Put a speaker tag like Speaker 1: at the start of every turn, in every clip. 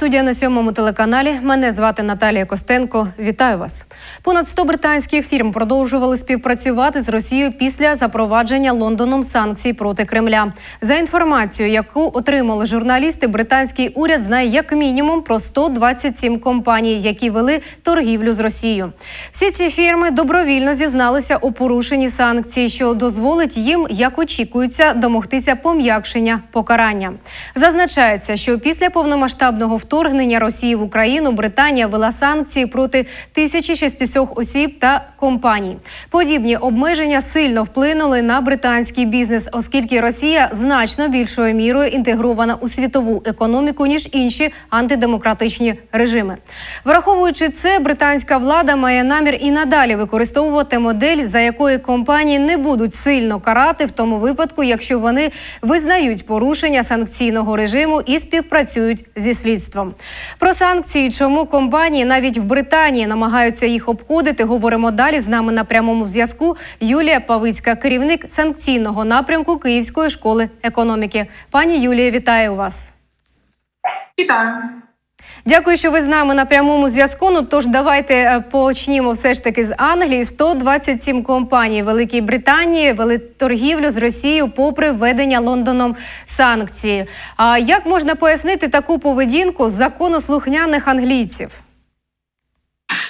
Speaker 1: Студія на сьомому телеканалі. Мене звати Наталія Костенко. Вітаю вас. Понад 100 британських фірм продовжували співпрацювати з Росією після запровадження Лондоном санкцій проти Кремля. За інформацією, яку отримали журналісти, британський уряд знає як мінімум про 127 компаній, які вели торгівлю з Росією. Всі ці фірми добровільно зізналися у порушенні санкцій, що дозволить їм, як очікується, домогтися пом'якшення покарання. Зазначається, що після повномасштабного вторгнення Росії в Україну Британія вела санкції проти 1600 осіб та компаній. Подібні обмеження сильно вплинули на британський бізнес, оскільки Росія значно більшою мірою інтегрована у світову економіку ніж інші антидемократичні режими. Враховуючи це, британська влада має намір і надалі використовувати модель, за якою компанії не будуть сильно карати в тому випадку, якщо вони визнають порушення санкційного режиму і співпрацюють зі слідством. Про санкції, чому компанії навіть в Британії намагаються їх обходити, говоримо далі. З нами на прямому зв'язку Юлія Павицька, керівник санкційного напрямку Київської школи економіки. Пані Юлія, вітаю вас.
Speaker 2: Вітаю.
Speaker 1: Дякую, що ви з нами на прямому зв'язку. Ну тож давайте е, почнімо все ж таки з Англії. 127 компаній Великій Британії вели торгівлю з Росією попри введення Лондоном санкцій. А як можна пояснити таку поведінку законослухняних англійців?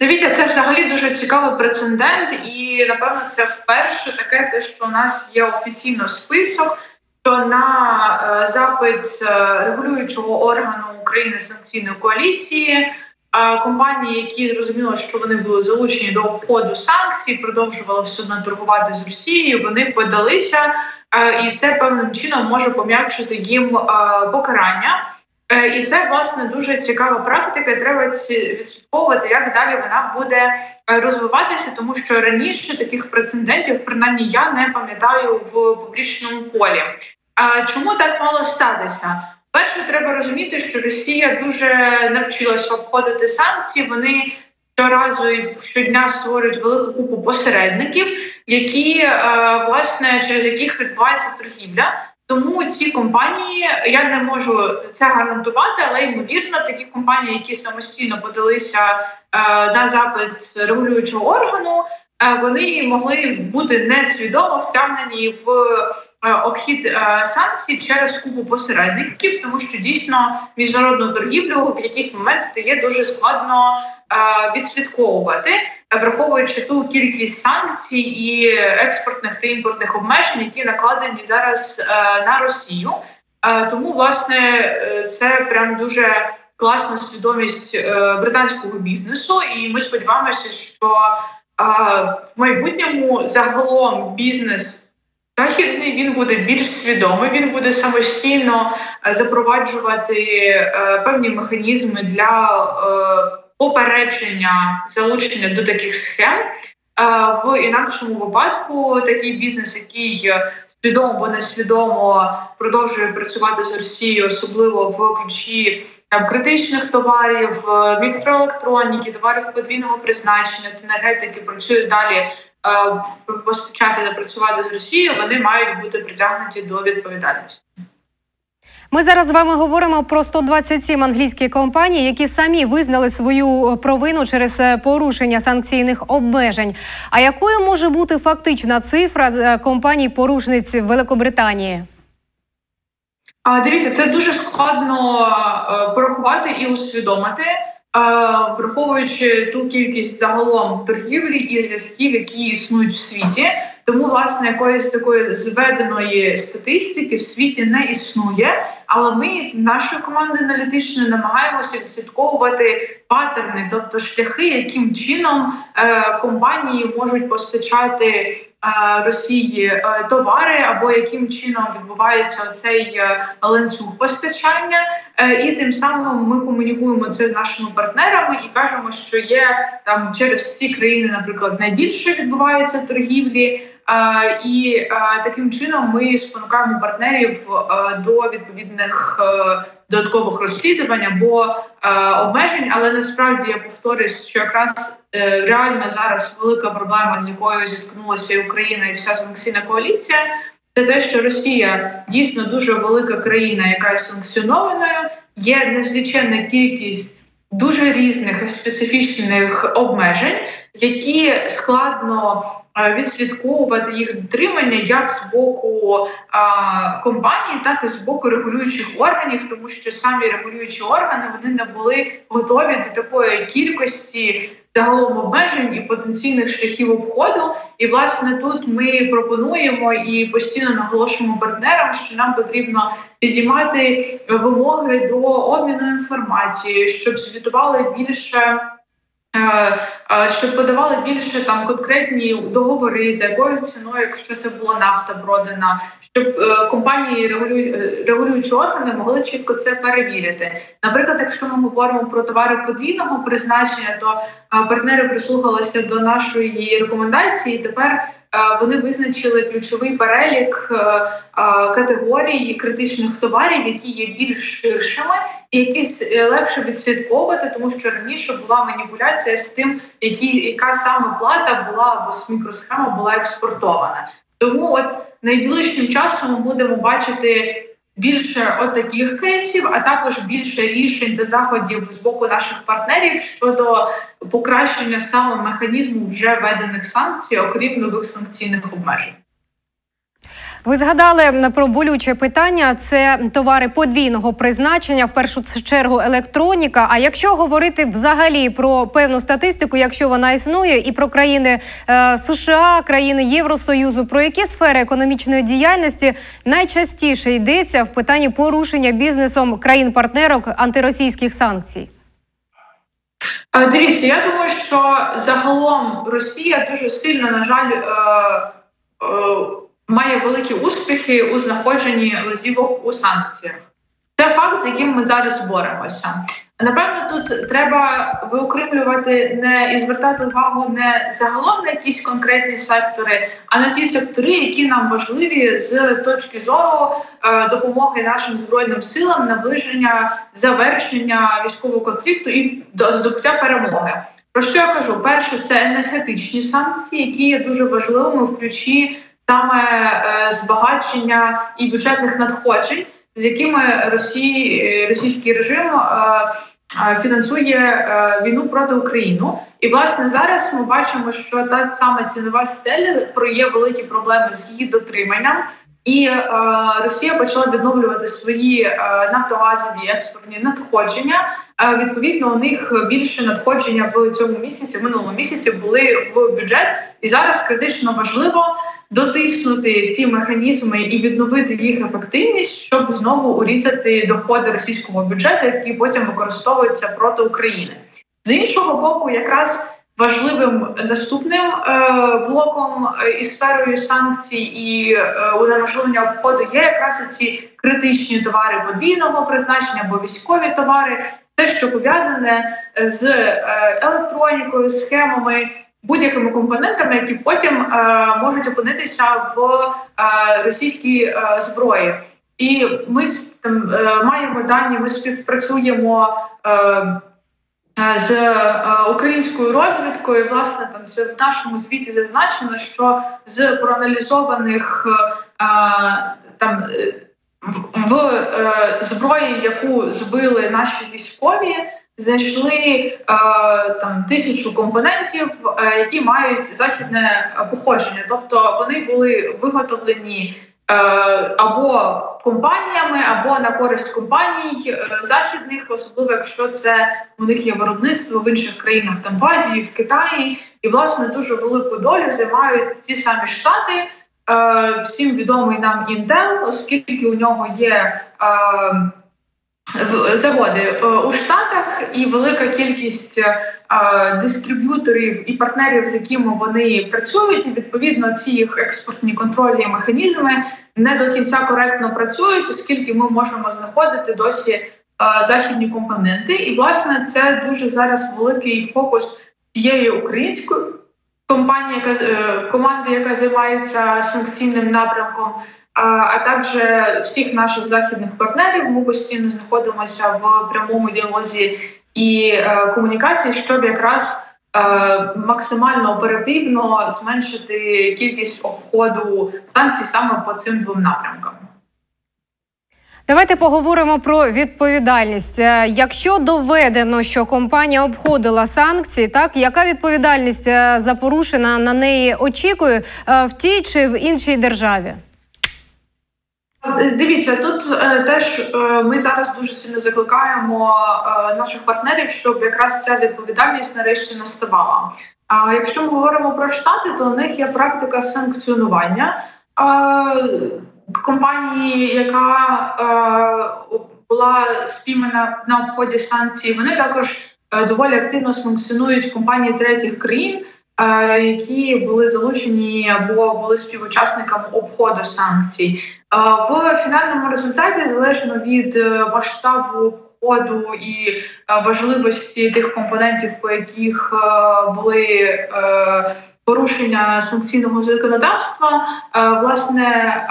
Speaker 2: Дивіться, це взагалі дуже цікавий прецедент, і напевно це вперше таке, те, що у нас є офіційно список. Що на е, запит е, регулюючого органу України санкційної коаліції е, компанії, які зрозуміло, що вони були залучені до обходу санкцій, продовжували все одно торгувати з Росією. Вони подалися, і це певним чином може пом'якшити їм покарання. Е, І це власне дуже цікава практика. Треба відслідковувати, як далі вона буде е, розвиватися, тому що раніше таких прецедентів, принаймні я не пам'ятаю в публічному полі. А чому так мало статися? Перше, треба розуміти, що Росія дуже навчилася обходити санкції. Вони щоразу і щодня створюють велику купу посередників, які е, власне через яких відбувається торгівля. Тому ці компанії я не можу це гарантувати, але ймовірно, такі компанії, які самостійно подалися е, на запит регулюючого органу, е, вони могли бути несвідомо втягнені в е, обхід е, санкцій через купу посередників, тому що дійсно міжнародну торгівлю в якийсь момент стає дуже складно е, відслідковувати, враховуючи ту кількість санкцій і експортних та імпортних обмежень, які накладені зараз е, на Росію. Е, Тому власне е, це прям дуже класна свідомість е, британського бізнесу, і ми сподіваємося, що е, в майбутньому загалом бізнес. Західний він буде більш свідомий, він буде самостійно е, запроваджувати е, певні механізми для е, попередження залучення до таких схем. В інакшому випадку такий бізнес, який свідомо або несвідомо продовжує працювати з Росією, особливо в ключі там критичних товарів, е, мікроелектроніки, товарів подвійного призначення, енергетики працюють далі е, постачати та працювати з Росією, вони мають бути притягнуті до відповідальності.
Speaker 1: Ми зараз з вами говоримо про 127 англійських компаній, які самі визнали свою е, провину через е, порушення санкційних обмежень. А якою може бути фактична цифра е, компаній порушниць Великобританії?
Speaker 2: А дивіться, це дуже складно порахувати і усвідомити, враховуючи ту кількість загалом торгівлі і зв'язків, які існують в світі. Тому власне якоїсь такої зведеної статистики в світі не існує. Але ми нашою командою аналітичною намагаємося відслідковувати паттерни, тобто шляхи, яким чином е, компанії можуть постачати Росії е, товари, або яким чином відбувається цей е, ланцюг постачання, Е, і тим самим ми комунікуємо це з нашими партнерами і кажемо, що є там через ці країни, наприклад, найбільше відбувається торгівлі. Е, І е, таким чином ми спонукаємо партнерів е, до відповідних е, додаткових розслідувань або е, обмежень. Але насправді я повторюсь, що якраз е, реально зараз велика проблема, з якою зіткнулася і Україна, і вся санкційна коаліція. Це те, що Росія дійсно дуже велика країна, яка є санкціонованою. є незліченна кількість дуже різних специфічних обмежень, які складно е, відслідковувати їх дотримання як з боку а, компанії, так і з боку регулюючих органів, тому що самі регулюючі органи вони не були готові до такої кількості загалом обмежень і потенційних шляхів обходу. І власне тут ми пропонуємо і постійно наголошуємо партнерам, що нам потрібно підіймати вимоги до обміну інформацією, щоб звітували більше. Е, е, Щоб подавали більше там конкретні договори, за якою ціною, якщо це була нафта продана, щоб е, компанії регулюючі органи могли чітко це перевірити. Наприклад, якщо ми говоримо про товари подвійного призначення, то партнери прислухалися до нашої рекомендації. і Тепер вони визначили ключовий перелік категорій критичних товарів, які є більш ширшими і які с- е, легше відслідковувати, тому що раніше була маніпуляція з тим, які яка саме плата була або мікросхема була експортована. Тому от найближчим часом ми будемо бачити більше от кейсів, а також більше рішень та заходів з боку наших партнерів щодо покращення саме механізму вже введених санкцій, окрім нових санкційних обмежень.
Speaker 1: Ви згадали про болюче питання: це товари подвійного призначення, в першу чергу електроніка. А якщо говорити взагалі про певну статистику, якщо вона існує, і про країни е, США, країни Євросоюзу, про які сфери економічної діяльності найчастіше йдеться в питанні порушення бізнесом країн-партнерок антиросійських санкцій?
Speaker 2: Дивіться, я думаю, що загалом Росія дуже сильно, на жаль, е, е, має великі успіхи у знаходженні лазівок у санкціях. Це факт, з яким ми зараз боремося. Напевно, тут треба виокремлювати не і звертати увагу не загалом на якісь конкретні сектори, а на ті сектори, які нам важливі з точки зору е, допомоги нашим збройним силам, наближення завершення військового конфлікту і до здобуття перемоги. Про що я кажу? Перше, це енергетичні санкції, які є дуже важливими в ключі саме е, збагачення і бюджетних надходжень, з якими Росії, е, російський режим е, фінансує війну проти України. І власне зараз ми бачимо, що та саме цінова стеля є великі проблеми з її дотриманням. І е, Росія почала відновлювати свої е, нафтогазові експортні надходження. Е, відповідно, у них більше надходження в цьому місяці, в минулому місяці були в бюджет, і зараз критично важливо дотиснути ці механізми і відновити їх ефективність, щоб знову урізати доходи російського бюджету, які потім використовуються проти України. З іншого боку, якраз важливим наступним е, блоком е, і сферою санкцій і е, унеможливлення обходу є якраз ці критичні товари подвійного призначення або військові товари, те, що пов'язане з електронікою, схемами. Будь-якими компонентами, які потім можуть опинитися в російській зброї, і ми там маємо дані. Ми співпрацюємо з е, українською розвідкою. Власне, там в нашому звіті зазначено, що з проаналізованих е, там е, в, е, зброї, яку збили наші військові, знайшли е, там тисячу компонентів, е, які мають західне е, походження, тобто вони були виготовлені. Е, Або компаніями, або на користь компаній е, західних, особливо якщо це у них є виробництво в інших країнах, там в Азії, в Китаї, і власне дуже велику долю займають ті самі штати. Е, Всім відомий нам Intel, оскільки у нього є заводи е, у Штатах і велика кількість е, дистриб'юторів і партнерів, з якими вони працюють, і відповідно ці їх експортні контрольні механізми не до кінця коректно працюють, оскільки ми можемо знаходити досі е, західні компоненти. І власне це дуже зараз великий фокус цієї української компанії, яка команди, яка займається санкційним напрямком. А, також всіх наших західних партнерів ми постійно знаходимося в прямому діалозі і е, комунікації, щоб якраз е, максимально оперативно зменшити кількість обходу санкцій саме по цим двом напрямкам.
Speaker 1: Давайте поговоримо про відповідальність. Е, Якщо доведено, що компанія обходила санкції, так яка відповідальність за порушена на неї очікує в тій чи в іншій державі?
Speaker 2: Е, Дивіться, тут е, теж е, ми зараз дуже сильно закликаємо наших партнерів, щоб якраз ця відповідальність нарешті наставала. А якщо ми говоримо про штати, то у них є практика санкціонування компанії, яка була спіймана на обході санкцій. Вони також доволі активно санкціонують компанії третіх країн. Які були залучені або були співучасниками обходу санкцій, В фінальному результаті, залежно від е, масштабу обходу і е, важливості тих компонентів, по яких е, були порушення санкційного законодавства, власне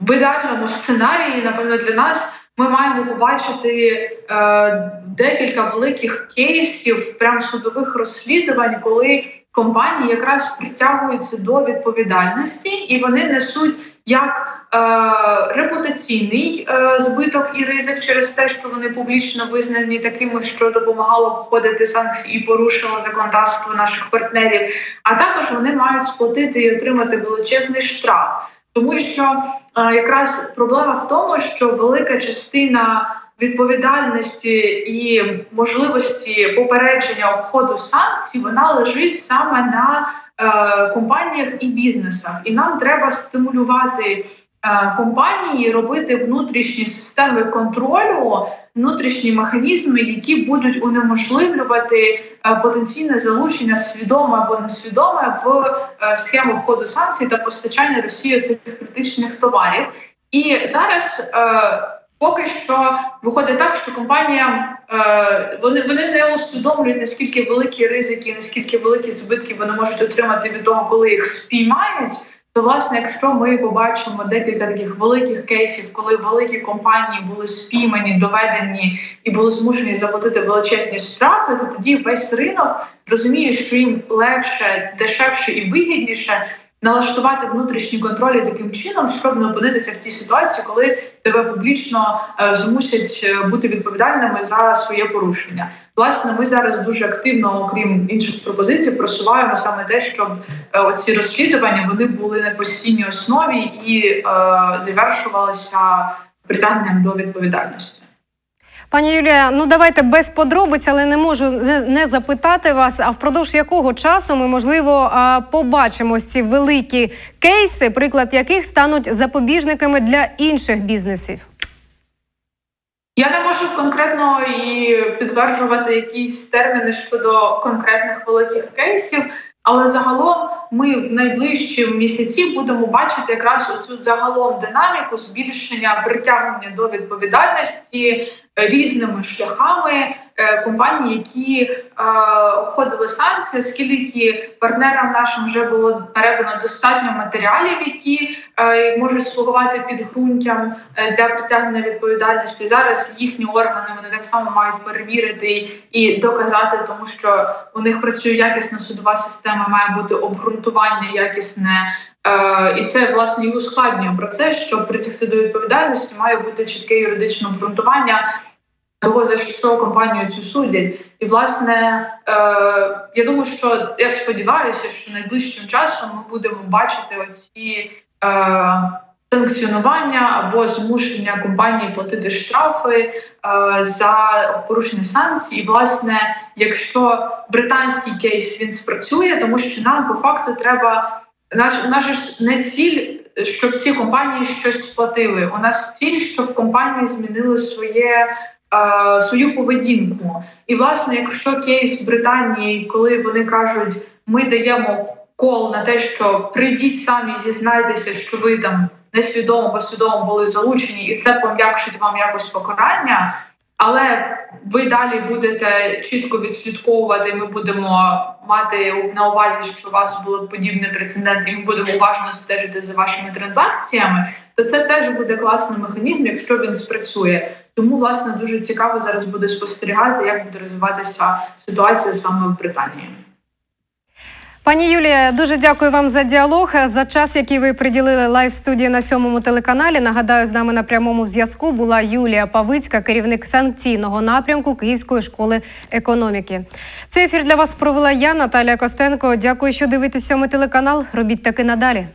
Speaker 2: в ідеальному сценарії, напевно, для нас ми маємо побачити е, декілька великих кейсів, прям судових розслідувань, коли компанії якраз притягуються до відповідальності і вони несуть як е, репутаційний е, збиток і ризик через те, що вони публічно визнані такими, що допомагало обходити санкції і порушило законодавство наших партнерів. А також вони мають сплатити і отримати величезний штраф, тому що е, якраз проблема в тому, що велика частина відповідальності і можливості попередження обходу санкцій вона лежить саме на компаніях і бізнесах, і нам треба стимулювати е, компанії, робити внутрішні системи контролю, внутрішні механізми, які будуть унеможливлювати е, потенційне залучення свідоме або несвідоме в е, схему обходу санкцій та постачання Росії цих критичних товарів. І зараз. Е, Поки що виходить так, що компанія е, вони вони не усвідомлюють наскільки великі ризики, наскільки великі збитки вони можуть отримати від того, коли їх спіймають. То власне, якщо ми побачимо декілька таких великих кейсів, коли великі компанії були спіймані, доведені і були змушені заплатити величезні штрафи, то тоді весь ринок зрозуміє, що їм легше, дешевше і вигідніше налаштувати внутрішні контролі таким чином, щоб не опинитися в тій ситуації, коли тебе публічно е, змусять е, бути відповідальними за своє порушення. Власне, ми зараз дуже активно, окрім інших пропозицій, просуваємо саме те, щоб е, оці розслідування вони були на постійній основі і е, завершувалися притягненням до відповідальності.
Speaker 1: Пані Юлія, ну давайте без подробиць, але не можу не, запитати вас. А впродовж якого часу ми можливо побачимо ці великі кейси, приклад яких стануть запобіжниками для інших бізнесів?
Speaker 2: Я не можу конкретно і підтверджувати якісь терміни щодо конкретних великих кейсів, але загалом ми в найближчі місяці будемо бачити якраз оцю загалом динаміку збільшення притягнення до відповідальності різними шляхами. е, компаній, які е, обходили санкції, оскільки партнерам нашим вже було передано достатньо матеріалів, які е, можуть слугувати підґрунтям е, для притягнення відповідальності. Зараз їхні органи вони так само мають перевірити і доказати, тому що у них працює якісна судова система, має бути обґрунтування якісне. Е, і це власне і ускладнює процес, щоб притягти до відповідальності, має бути чітке юридичне обґрунтування того, за що компанію цю судять. І власне е, я думаю, що я сподіваюся, що найближчим часом ми будемо бачити оці е, санкціонування або змушення компанії платити штрафи е, за порушення санкцій. І власне, якщо британський кейс він спрацює, тому що нам по факту треба наш наш ж не ціль, щоб ці компанії щось сплатили. У нас ціль, щоб компанії змінили своє. Свою поведінку, і власне, якщо кейс Британії, коли вони кажуть, ми даємо кол на те, що прийдіть самі, зізнайтеся, що ви там несвідомо або свідомо були залучені, і це пом'якшить вам якось покарання. Але ви далі будете чітко відслідковувати. Ми будемо мати на увазі, що у вас було подібне прецедент, і ми будемо уважно стежити за вашими транзакціями. То це теж буде класний механізм, якщо він спрацює. Тому власне дуже цікаво зараз буде спостерігати, як буде розвиватися ситуація саме в Британії.
Speaker 1: Пані Юлія, дуже дякую вам за діалог. За час, який ви приділили лайв студії на сьомому телеканалі. Нагадаю, з нами на прямому зв'язку була Юлія Павицька, керівник санкційного напрямку Київської школи економіки. Цей ефір для вас провела я, Наталія Костенко. Дякую, що дивитесь сьомий телеканал. Робіть таки надалі.